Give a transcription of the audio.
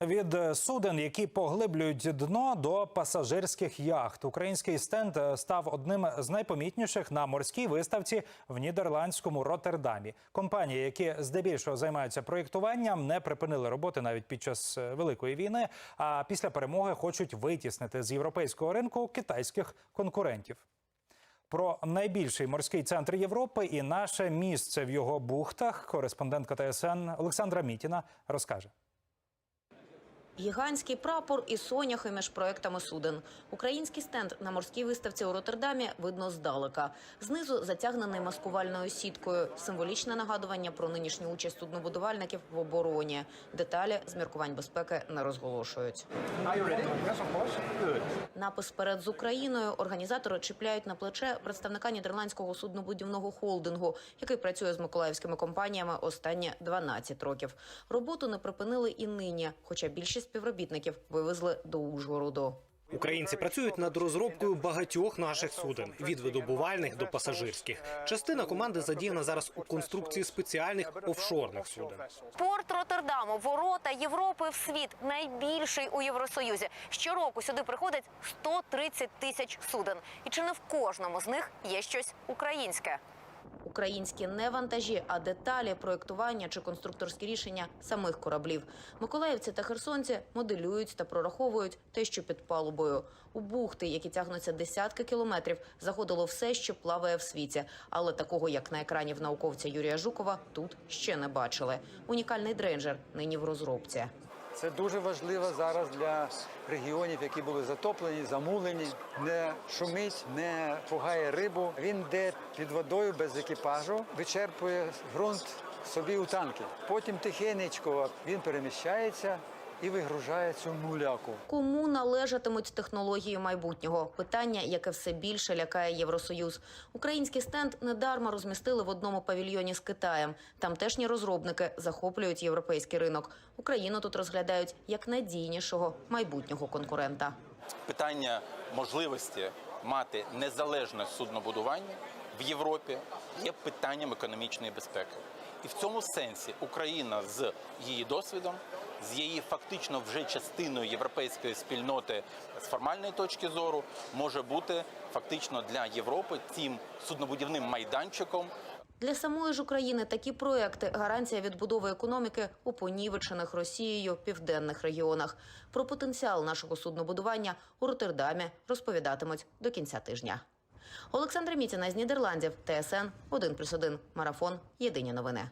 Від е, суден, які поглиблюють дно до пасажирських яхт, український стенд е, став одним з найпомітніших на морській виставці в нідерландському Роттердамі. Компанії, які здебільшого займаються проєктуванням, не припинили роботи навіть під час е, великої війни. А після перемоги хочуть витіснити з європейського ринку китайських конкурентів. Про найбільший морський центр Європи і наше місце в його бухтах. Кореспондентка ТСН Олександра Мітіна розкаже. Гігантський прапор і соняхи між проектами суден. Український стенд на морській виставці у Роттердамі видно здалека. Знизу затягнений маскувальною сіткою. Символічне нагадування про нинішню участь суднобудувальників в обороні. Деталі з міркувань безпеки не розголошують. Напис перед з Україною організатори чіпляють на плече представника нідерландського суднобудівного холдингу, який працює з миколаївськими компаніями останні 12 років. Роботу не припинили і нині, хоча більшість співробітників вивезли до Ужгороду. Українці працюють над розробкою багатьох наших суден від видобувальних до пасажирських. Частина команди задіяна зараз у конструкції спеціальних офшорних суден. Порт Роттердаму, ворота Європи в світ, найбільший у Євросоюзі. Щороку сюди приходить 130 тисяч суден. І чи не в кожному з них є щось українське? Українські не вантажі, а деталі проєктування чи конструкторські рішення самих кораблів. Миколаївці та херсонці моделюють та прораховують те, що під палубою. У бухти, які тягнуться десятки кілометрів, заходило все, що плаває в світі. Але такого, як на екрані в науковця Юрія Жукова, тут ще не бачили. Унікальний дренджер нині в розробці. Це дуже важливо зараз для регіонів, які були затоплені, замулені. Не шумить, не пугає рибу. Він йде під водою без екіпажу, вичерпує ґрунт собі у танки. Потім тихенечко він переміщається і вигружає цю муляку. Кому належатимуть технології майбутнього? Питання, яке все більше лякає Євросоюз. Український стенд недарма розмістили в одному павільйоні з Китаєм. Тамтешні розробники захоплюють європейський ринок. Україну тут розглядають як надійнішого майбутнього конкурента. питання можливості мати незалежне суднобудування в Європі є питанням економічної безпеки. І в цьому сенсі Україна з її досвідом, з її фактично вже частиною європейської спільноти з формальної точки зору, може бути фактично для Європи тим суднобудівним майданчиком, Для самої ж України такі проекти гарантія відбудови економіки у понівечених Росією південних регіонах. Про потенціал нашого суднобудування у Роттердамі розповідатимуть до кінця тижня. Олександра Мітіна з Нідерландів, ТСН 1+,1, Марафон. Єдині новини.